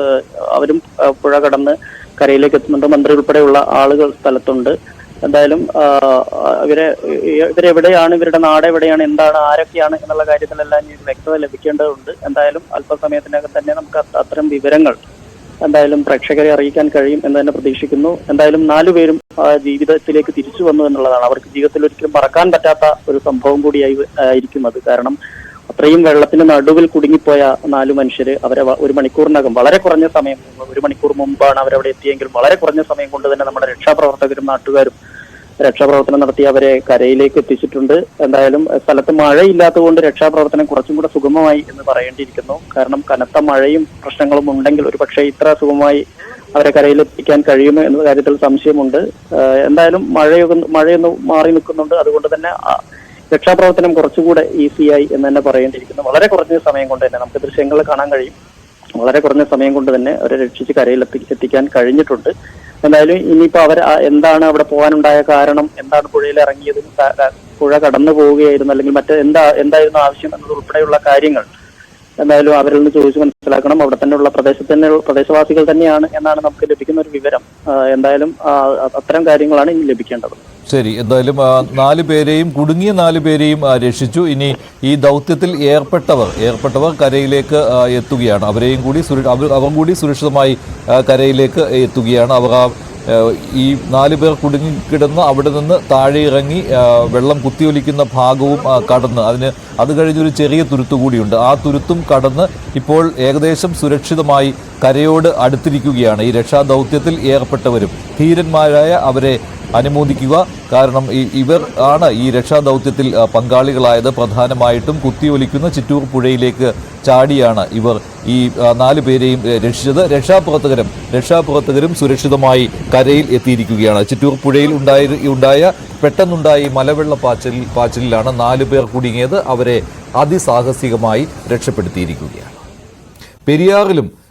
അവരും പുഴ കടന്ന് കരയിലേക്ക് എത്തുന്നുണ്ട്. മന്ത്രി ഉൾപ്പെടെയുള്ള ആളുകൾ സ്ഥലത്തുണ്ട്. എന്തായാലും ഇവരെ ഇവരെവിടെയാണ് ഇവരുടെ നാട് എവിടെയാണ് എന്താണ് ആരൊക്കെയാണ് എന്നുള്ള കാര്യത്തിലെല്ലാം ഇനി വ്യക്തത ലഭിക്കേണ്ടതുണ്ട്. എന്തായാലും അല്പസമയത്തിനകം തന്നെ നമുക്ക് അത്ത- അത്തരം വിവരങ്ങൾ എന്തായാലും പ്രേക്ഷകരെ അറിയിക്കാൻ കഴിയും എന്ന് തന്നെ പ്രതീക്ഷിക്കുന്നു. എന്തായാലും നാലുപേരും ജീവിതത്തിലേക്ക് തിരിച്ചു വന്നു എന്നുള്ളതാണ്. അവർക്ക് ജീവിതത്തിൽ ഒരിക്കലും മറക്കാൻ പറ്റാത്ത ഒരു സംഭവം കൂടിയായി ആയിരിക്കും അത് കാരണം അത്രയും വെള്ളത്തിന്റെ നടുവിൽ കുടുങ്ങിപ്പോയ നാല് മനുഷ്യര് അവരെ ഒരു മണിക്കൂറിനകം വളരെ കുറഞ്ഞ സമയം ഒരു മണിക്കൂർ മുമ്പാണ് അവരവിടെ എത്തിയെങ്കിലും വളരെ കുറഞ്ഞ സമയം കൊണ്ട് തന്നെ നമ്മുടെ രക്ഷാപ്രവർത്തകരും നാട്ടുകാരും രക്ഷാപ്രവർത്തനം നടത്തി അവരെ കരയിലേക്ക് എത്തിച്ചിട്ടുണ്ട്. എന്തായാലും സ്ഥലത്ത് മഴയില്ലാത്തതുകൊണ്ട് രക്ഷാപ്രവർത്തനം കുറച്ചും കൂടെ സുഗമമായി എന്ന് പറയേണ്ടിയിരിക്കുന്നു. കാരണം കനത്ത മഴയും പ്രശ്നങ്ങളും ഉണ്ടെങ്കിൽ ഒരു പക്ഷേ ഇത്ര സുഗമമായി അവരെ കരയിലെത്തിക്കാൻ കഴിയുമോ എന്ന കാര്യത്തിൽ സംശയമുണ്ട്. എന്തായാലും മഴയൊക്കെ മഴയൊന്ന് മാറി നിൽക്കുന്നുണ്ട്. അതുകൊണ്ട് തന്നെ രക്ഷാപ്രവർത്തനം കുറച്ചുകൂടെ ഈസിയായി എന്ന് തന്നെ പറയേണ്ടിയിരിക്കുന്നു. വളരെ കുറഞ്ഞ സമയം കൊണ്ട് തന്നെ നമുക്ക് ദൃശ്യങ്ങൾ കാണാൻ കഴിയും. വളരെ കുറഞ്ഞ സമയം കൊണ്ട് തന്നെ അവരെ രക്ഷിച്ച് കരയിൽ എത്തി എത്തിക്കാൻ കഴിഞ്ഞിട്ടുണ്ട്. എന്തായാലും ഇനിയിപ്പോ അവർ എന്താണ് അവിടെ പോകാനുണ്ടായ കാരണം? എന്താണ് പുഴയിൽ ഇറങ്ങിയതും? പുഴ കടന്നു പോവുകയായിരുന്നു അല്ലെങ്കിൽ മറ്റ് എന്താ എന്തായിരുന്നു ആവശ്യം എന്നത് ഉൾപ്പെടെയുള്ള കാര്യങ്ങൾ എന്തായാലും അവരിൽ നിന്ന് ചോദിച്ച് മനസ്സിലാക്കണം. അവിടെ തന്നെയുള്ള പ്രദേശത്ത് തന്നെ പ്രദേശവാസികൾ തന്നെയാണ് എന്നാണ് നമുക്ക് ലഭിക്കുന്ന ഒരു വിവരം. എന്തായാലും അത്തരം കാര്യങ്ങളാണ് ഇനി ലഭിക്കേണ്ടത്. ശരി എന്തായാലും നാല് പേരെയും കുടുങ്ങിയ നാല് പേരെയും രക്ഷിച്ചു. ഇനി ഈ ദൗത്യത്തിൽ ഏർപ്പെട്ടവർ ഏർപ്പെട്ടവർ കരയിലേക്ക് എത്തുകയാണ്. അവരെയും കൂടി അവർ കൂടി സുരക്ഷിതമായി കരയിലേക്ക് എത്തുകയാണ്. അവർ ആ ഈ നാല് പേർ കുടുങ്ങിക്കിടന്ന് അവിടെ നിന്ന് താഴെ ഇറങ്ങി വെള്ളം കുത്തിയൊലിക്കുന്ന ഭാഗവും കടന്ന്. അതിന് അത് കഴിഞ്ഞൊരു ചെറിയ തുരുത്തു കൂടിയുണ്ട്. ആ തുരുത്തും കടന്ന് ഇപ്പോൾ ഏകദേശം സുരക്ഷിതമായി കരയോട് അടുത്തിരിക്കുകയാണ്. ഈ രക്ഷാദൗത്യത്തിൽ ഏർപ്പെട്ടവരും ധീരന്മാരായ അവരെ അനുമോദിക്കുക. കാരണം ഇവർ ആണ് ഈ രക്ഷാദൗത്യത്തിൽ പങ്കാളികളായത്. പ്രധാനമായിട്ടും കുത്തിയൊലിക്കുന്ന ചിറ്റൂർ പുഴയിലേക്ക് ചാടിയാണ് ഇവർ ഈ നാല് പേരെയും രക്ഷിച്ചത്. രക്ഷാപ്രവർത്തകരും രക്ഷാപ്രവർത്തകരും സുരക്ഷിതമായി കരയിൽ എത്തിയിരിക്കുകയാണ്. ചിറ്റൂർ പുഴയിൽ ഉണ്ടായി ഉണ്ടായ പെട്ടെന്നുണ്ടായ മലവെള്ള പാച്ചലിൽ പാച്ചലിലാണ് നാല് പേർ കുടുങ്ങിയത്. അവരെ അതിസാഹസികമായി രക്ഷപ്പെടുത്തിയിരിക്കുകയാണ്. പെരിയാറിലും